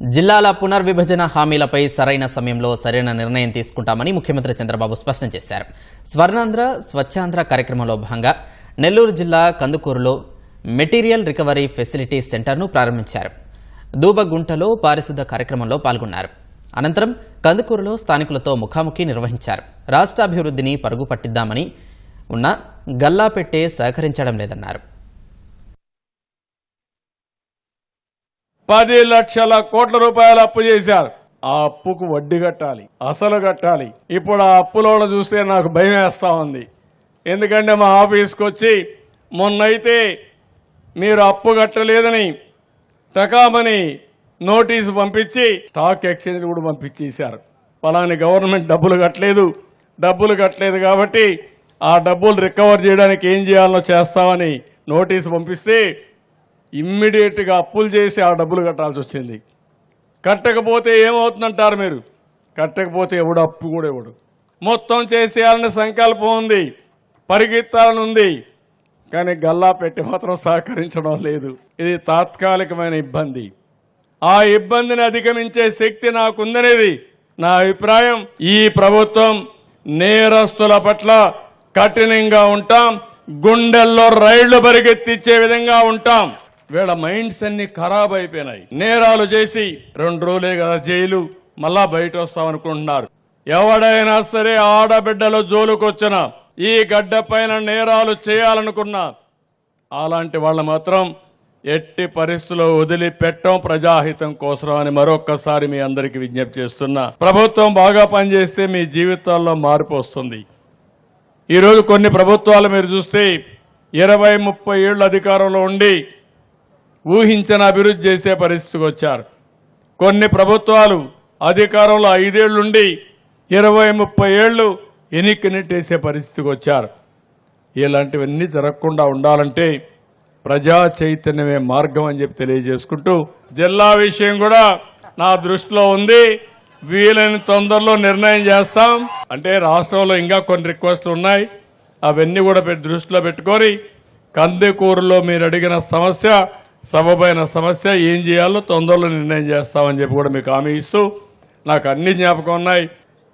జిల్లాల పునర్విభజన హామీలపై సరైన సమయంలో సరైన నిర్ణయం తీసుకుంటామని ముఖ్యమంత్రి చంద్రబాబు స్పష్టం చేశారు. స్వర్ణాంధ్ర స్వచ్ఛాంధ్ర కార్యక్రమంలో భాగంగా నెల్లూరు జిల్లా కందుకూరులో మెటీరియల్ రికవరీ ఫెసిలిటీ సెంటర్ను ప్రారంభించారు. దూబగుంటలో పారిశుద్ధ కార్యక్రమంలో పాల్గొన్నారు. అనంతరం కందుకూరులో స్థానికులతో ముఖాముఖి నిర్వహించారు. రాష్ట్ర అభివృద్ధిని పరుగు పట్టిద్దామని ఉన్న గల్లా పెట్టే సహకరించడం లేదన్నారు. పది లక్షల కోట్ల రూపాయలు అప్పు చేశారు. ఆ అప్పుకు వడ్డీ కట్టాలి అసలు కట్టాలి. ఇప్పుడు ఆ అప్పులో చూస్తే నాకు భయం వేస్తూ ఉంది. ఎందుకంటే మా ఆఫీస్కి వచ్చి మొన్నైతే మీరు అప్పు కట్టలేదని తకామని నోటీసు పంపించి స్టాక్ ఎక్స్చేంజ్ కూడా పంపించేశారు. పలాని గవర్నమెంట్ డబ్బులు కట్టలేదు డబ్బులు కట్టలేదు కాబట్టి ఆ డబ్బులు రికవర్ చేయడానికి ఏం చేయాలో చేస్తామని నోటీసు పంపిస్తే ఇమ్మీడియట్గా అప్పులు చేసి ఆ డబ్బులు కట్టాల్సి వచ్చింది. కట్టకపోతే ఏమవుతుందంటారు మీరు? కట్టకపోతే ఎవడు అప్పు కూడా ఎవడు మొత్తం చేసేయాలనే సంకల్పం ఉంది. పరిగెత్తాలని ఉంది కానీ గల్లా పెట్టి మాత్రం సహకరించడం లేదు. ఇది తాత్కాలికమైన ఇబ్బంది. ఆ ఇబ్బందిని అధిగమించే శక్తి నాకుందనేది నా అభిప్రాయం. ఈ ప్రభుత్వం నేరస్తుల పట్ల కఠినంగా ఉంటాం. గుండెల్లో రైళ్ళు పరిగెత్తిచ్చే విధంగా ఉంటాం. వీళ్ళ మైండ్స్ అన్ని ఖరాబ్ అయిపోయినాయి. నేరాలు చేసి రెండు రోజులే కదా జైలు మళ్ళా బయట వస్తామనుకుంటున్నారు. ఎవడైనా సరే ఆడబిడ్డల జోలుకొచ్చిన ఈ గడ్డ పైన నేరాలు చేయాలనుకున్నా అలాంటి వాళ్ళు మాత్రం ఎట్టి పరిస్థితుల్లో వదిలిపెట్టం ప్రజాహితం కోసం అని మరొక్కసారి మీ అందరికి విజ్ఞప్తి చేస్తున్నా. ప్రభుత్వం బాగా పనిచేస్తే మీ జీవితాల్లో మార్పు వస్తుంది. ఈరోజు కొన్ని ప్రభుత్వాలు మీరు చూస్తే ఇరవై ముప్పై ఏళ్ళు అధికారంలో ఉండి ఊహించిన అభివృద్ధి చేసే పరిస్థితికి వచ్చారు. కొన్ని ప్రభుత్వాలు అధికారంలో ఐదేళ్ళుండి ఇరవై ముప్పై ఏళ్ళు ఎన్నిక నెట్టేసే పరిస్థితికి వచ్చారు. ఇలాంటివన్నీ జరగకుండా ఉండాలంటే ప్రజా చైతన్యమే మార్గం అని చెప్పి తెలియజేసుకుంటూ జిల్లా విషయం కూడా నా దృష్టిలో ఉంది. వీలైన తొందరలో నిర్ణయం చేస్తాం. అంటే రాష్ట్రంలో ఇంకా కొన్ని రిక్వెస్ట్లు ఉన్నాయి. అవన్నీ కూడా పెట్టి దృష్టిలో పెట్టుకొని కందికూరులో మీరు అడిగిన సమస్య సభపైన సమస్య ఏం చేయాలో తొందరలో నిర్ణయం చేస్తామని చెప్పి కూడా మీకు హామీ ఇస్తూ నాకు అన్ని జ్ఞాపకం ఉన్నాయి.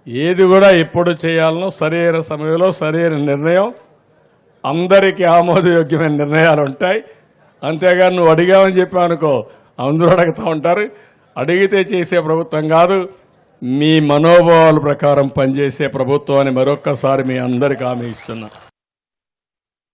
ఏది కూడా ఎప్పుడు చేయాలనో సరైన సమయంలో సరైన నిర్ణయం అందరికీ ఆమోదయోగ్యమైన నిర్ణయాలు ఉంటాయి. అంతేగాని నువ్వు అడిగావని చెప్పానుకో అందరూ అడుగుతూ ఉంటారు. అడిగితే చేసే ప్రభుత్వం కాదు మీ మనోభావాల ప్రకారం పనిచేసే ప్రభుత్వం అని మరొక్కసారి మీ అందరికీ హామీ ఇస్తున్నా.